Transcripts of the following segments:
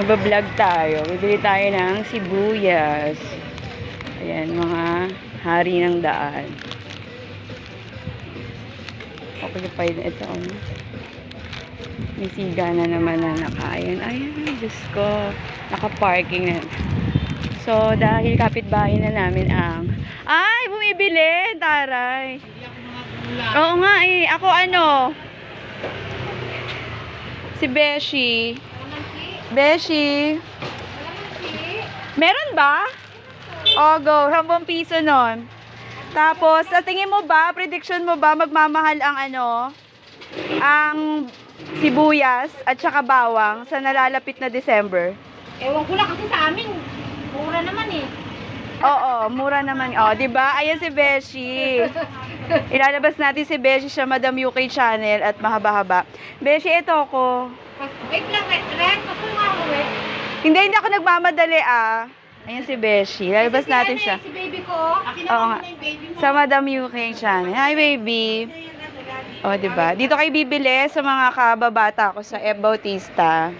Mabablog tayo. Bibili tayo ng sibuyas. Ayan, mga hari ng daan. Occupied na ito. Ano? May siga na naman na nakain. Ayan, Diyos ko. Naka-parking na. So, dahil kapitbahay na namin ang... Ay, bumibili! Taray! Oo nga eh. Ako ano? Si Beshi. Beshi. Meron ba? O, go. 10 piso nun. Tapos, sa tingin mo ba, prediction mo ba, magmamahal ang ano, ang sibuyas at saka bawang sa nalalapit na December? Ewan ko lang kasi sa amin, mura naman eh. Oo, mura naman. Oh, 'di ba? Ayan si Beshi. Ilalabas natin si Beshi sa Madam UK channel at mahaba-haba. Beshi, ito ko. Wait lang, wait. Ren, gusto nga ako eh. Hindi, hindi ako nagmamadali ah. Ayan si Beshi. Ilalabas Si natin siya. Si baby ko. Akin Oo nga. Sa Madam UK channel. Hi, baby. O, di ba? Dito kayo bibili sa mga kababata ko sa F. Bautista.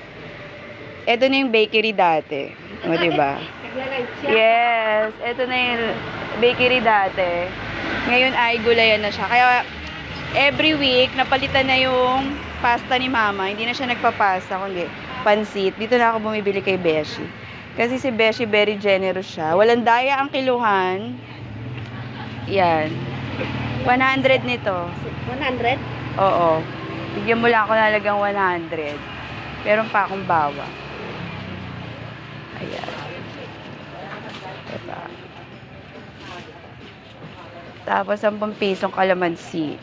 Ito na yung bakery dati. O, di ba? Yes, ito na yung bakery dati. Ngayon ay gulayan na siya. Kaya every week, napalitan na yung pasta ni mama. Hindi na siya nagpapasta, kundi pansit. Dito na ako bumibili kay Beshi. Kasi si Beshi very generous siya. Walang daya ang kiluhan. Yan. 100 nito. 100? Oo. Bigyan mo lang ako nalagang 100. Meron pa akong bawa. Ayan. Diba? Tapos, 10 pisong kalamansi.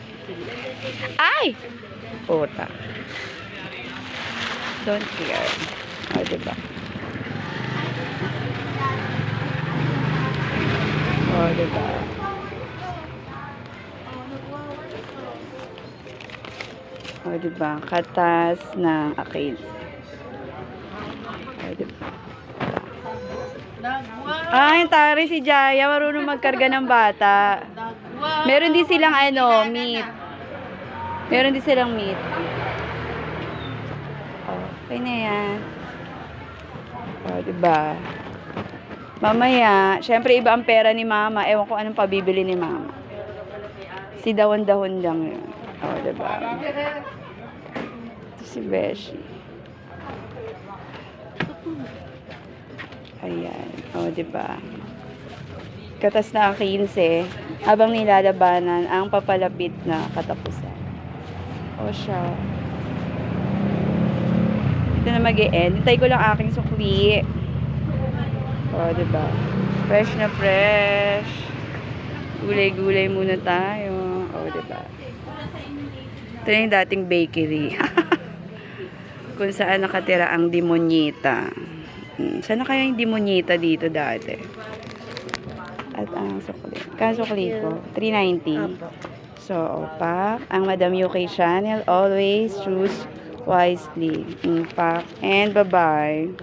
Ay! Puta. Don't care. O, diba? O, diba? O, diba? Katas ng akin. O, diba? Ay, tari si Jaya. Marunong magkarga ng bata. Meron din silang ano, meat. Meron din silang meat. Okay na yan. O, diba? Mamaya, syempre iba ang pera ni mama. Ewan ko anong pabibili ni mama. Si dahon-dahon lang yun. O, diba? Ito si Beshi. Ayan. O, diba? Katas na ang 15 habang nilalabanan ang papalapit na katapusan. O siya. Ito na mag-e-end. Hintay ko lang aking sukli. O, diba? Fresh na fresh. Gulay-gulay muna tayo. O, diba? Ito na yung dating bakery. Kung saan nakatira ang demonyita. Hmm, Saan na kaya yung demonyita dito dati? At ang sukli. Kaya sukli ko? 390. So, opa. Ang Madam UK channel, always choose wisely. Impact. And bye-bye.